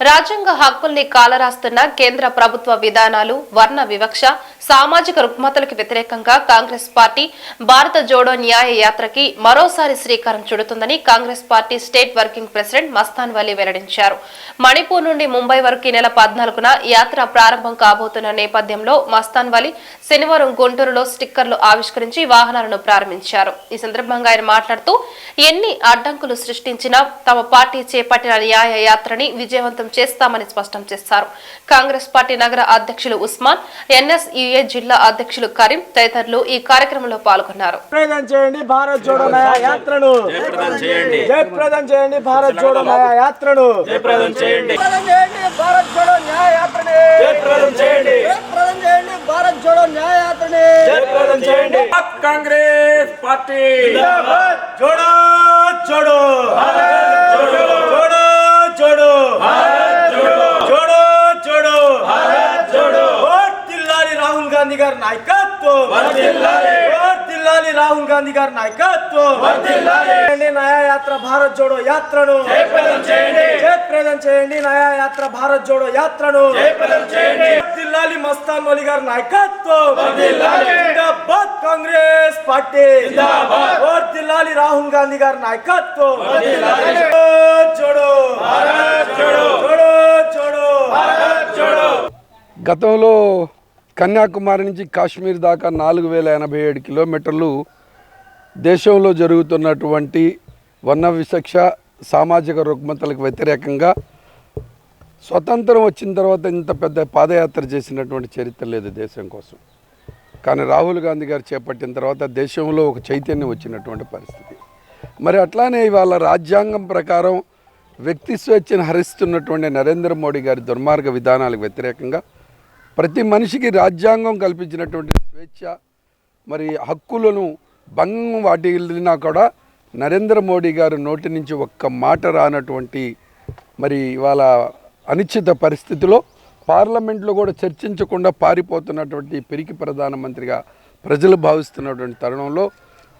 రాజ్యాంగ హక్కుల్ని కాలరాస్తున్న కేంద్ర ప్రభుత్వ విధానాలు వర్ణ వివక్ష సామాజిక రుగ్మతలకు వ్యతిరేకంగా కాంగ్రెస్ పార్టీ భారత జోడో న్యాయ యాత్రకి మరోసారి శ్రీకారం చుడుతుందని Congress party state working president Mastan Vali వెల్లడించారు. మణిపూర్ నుండి ముంబై వరకు ఈ నెల పద్నాలుగున యాత్ర ప్రారంభం కాబోతున్న నేపథ్యంలో మస్తాన్ వలీ శనివారం గుంటూరులో స్టిక్కర్లు ఆవిష్కరించి వాహనాలను ప్రారంభించారు. ఈ సందర్భంగా ఆయన మాట్లాడుతూ ఎన్ని అడ్డంకులు సృష్టించినా తమ పార్టీ చేపట్టిన న్యాయ యాత్రని విజయవంతం చేస్తామని స్పష్టం చేశారు. కాంగ్రెస్ పార్టీ నగర అధ్యక్షులు ఉస్మాన్ ఎన్ఎస్యుఏ జిల్లా అధ్యక్షులు కరీం తదితరులు ఈ కార్యక్రమంలో పాల్గొన్నారు. చేయండి భారత్ జోడో న్యాయ యాత్రను జయప్రదం చేయండి. జయప్రదం చేయండి భారత్ జోడో న్యాయ యాత్రను జయప్రదం చేయండి భారత్ జోడో న్యాయ యాత్రని జయప్రదం చేయండి. జయప్రదం చేయండి భారత్ జోడో న్యాయ యాత్రని జయప్రదం చేయండి. Congress party. జోడో జోడో జోడో జోడో జోడో జోడో జోడో ఓట్ దిల్లాలి రాహుల్ గాంధీ గారి నాయకత్వం వర్ధిల్లాలి. ఓట్ దిల్లాలి రాహుల్ గాంధీ గారి నాయకత్వం. న్యాయ యాత్ర భారత్ జోడో యాత్రను. జయప్రదం చేయండి. న్యాయ యాత్ర భారత్ జోడో యాత్రను. జయప్రదం చేయండి. దిల్లాలి మస్తాన్ వలి గారి నాయకత్వం. వర్ధిల్లాలి. జిందాబాద్ కాంగ్రెస్ పార్టీ. జిందాబాద్. ఓట్ దిల్లాలి రాహుల్ గాంధీ గారి నాయకత్వం. వర్ధిల్లాలి. జోడో. జోడో. జోడో. జోడో జోడో. గతంలో కన్యాకుమారి నుంచి కాశ్మీర్ దాకా నాలుగు వేల ఎనభై ఏడు కిలోమీటర్లు దేశంలో జరుగుతున్నటువంటి వర్ణ వివక్ష సామాజిక రుగ్మతలకు వ్యతిరేకంగా స్వతంత్రం వచ్చిన తర్వాత ఇంత పెద్ద పాదయాత్ర చేసినటువంటి చరిత్ర లేదు దేశం కోసం. కానీ రాహుల్ గాంధీ గారు చేపట్టిన తర్వాత దేశంలో ఒక చైతన్యం వచ్చినటువంటి పరిస్థితి. మరి అట్లానే ఇవాళ రాజ్యాంగం ప్రకారం వ్యక్తి స్వేచ్ఛను హరిస్తున్నటువంటి నరేంద్ర మోడీ గారి దుర్మార్గ విధానాలకు వ్యతిరేకంగా ప్రతి మనిషికి రాజ్యాంగం కల్పించినటువంటి స్వేచ్ఛ మరి హక్కులను భంగం వాటిల్లినా కూడా నరేంద్ర మోడీ గారు నోటి నుంచి ఒక్క మాట రానటువంటి మరి ఇవాళ అనిశ్చిత పరిస్థితిలో పార్లమెంట్లో కూడా చర్చించకుండా పారిపోతున్నటువంటి పిరికి ప్రధానమంత్రిగా ప్రజలు భావిస్తున్నటువంటి తరుణంలో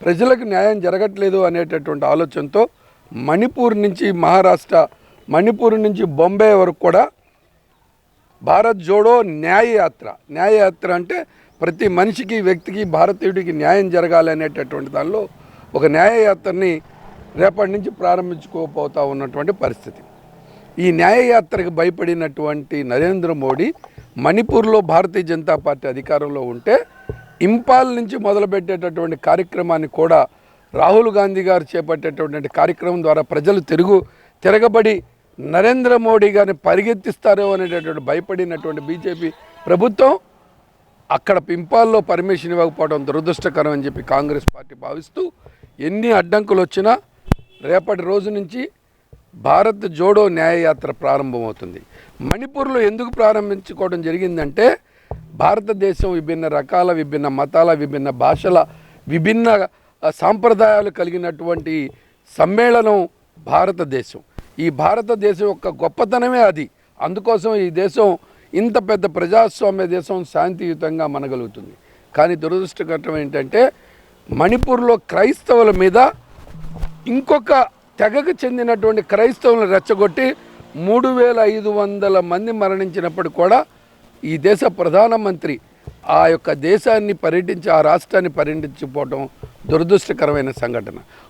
ప్రజలకు న్యాయం జరగట్లేదు అనేటటువంటి ఆలోచనతో మణిపూర్ నుంచి మహారాష్ట్ర మణిపూర్ నుంచి బొంబాయి వరకు కూడా భారత్ జోడో న్యాయయాత్ర. న్యాయయాత్ర అంటే ప్రతి మనిషికి వ్యక్తికి భారతీయుడికి న్యాయం జరగాలి అనేటటువంటి దానిలో ఒక న్యాయయాత్రని రేపటి నుంచి ప్రారంభించుకోపోతా ఉన్నటువంటి పరిస్థితి. ఈ న్యాయయాత్రకు భయపడినటువంటి నరేంద్ర మోడీ మణిపూర్లో భారతీయ జనతా పార్టీ అధికారంలో ఉంటే ఇంపాల్ నుంచి మొదలుపెట్టేటటువంటి కార్యక్రమాన్ని కూడా రాహుల్ గాంధీ గారు చేపట్టేటటువంటి కార్యక్రమం ద్వారా ప్రజలు తిరుగు తిరగబడి నరేంద్ర మోడీ గారిని పరిగెత్తిస్తారో అనేటటువంటి భయపడినటువంటి బీజేపీ ప్రభుత్వం అక్కడ పింపాల్లో పర్మిషన్ ఇవ్వకపోవడం దురదృష్టకరం అని చెప్పి కాంగ్రెస్ పార్టీ భావిస్తూ ఎన్ని అడ్డంకులు వచ్చినా రేపటి రోజు నుంచి భారత్ జోడో న్యాయయాత్ర ప్రారంభమవుతుంది. మణిపూర్లో ఎందుకు ప్రారంభించుకోవడం జరిగిందంటే భారతదేశం విభిన్న రకాల విభిన్న మతాల విభిన్న భాషల విభిన్న సాంప్రదాయాలు కలిగినటువంటి సమ్మేళనం భారతదేశం. ఈ భారతదేశం యొక్క గొప్పతనమే అది. అందుకోసం ఈ దేశం ఇంత పెద్ద ప్రజాస్వామ్య దేశం శాంతియుతంగా మనగలుగుతుంది. కానీ దురదృష్టకరం ఏంటంటే మణిపూర్లో క్రైస్తవుల మీద ఇంకొక తెగకు చెందినటువంటి క్రైస్తవులను రెచ్చగొట్టి మూడు వేల ఐదు వందల మంది మరణించినప్పుడు కూడా ఈ దేశ ప్రధానమంత్రి ఆ యొక్క దేశాన్ని పర్యటించి ఆ రాష్ట్రాన్ని పర్యటించిపోవడం దురదృష్టకరమైన సంఘటన.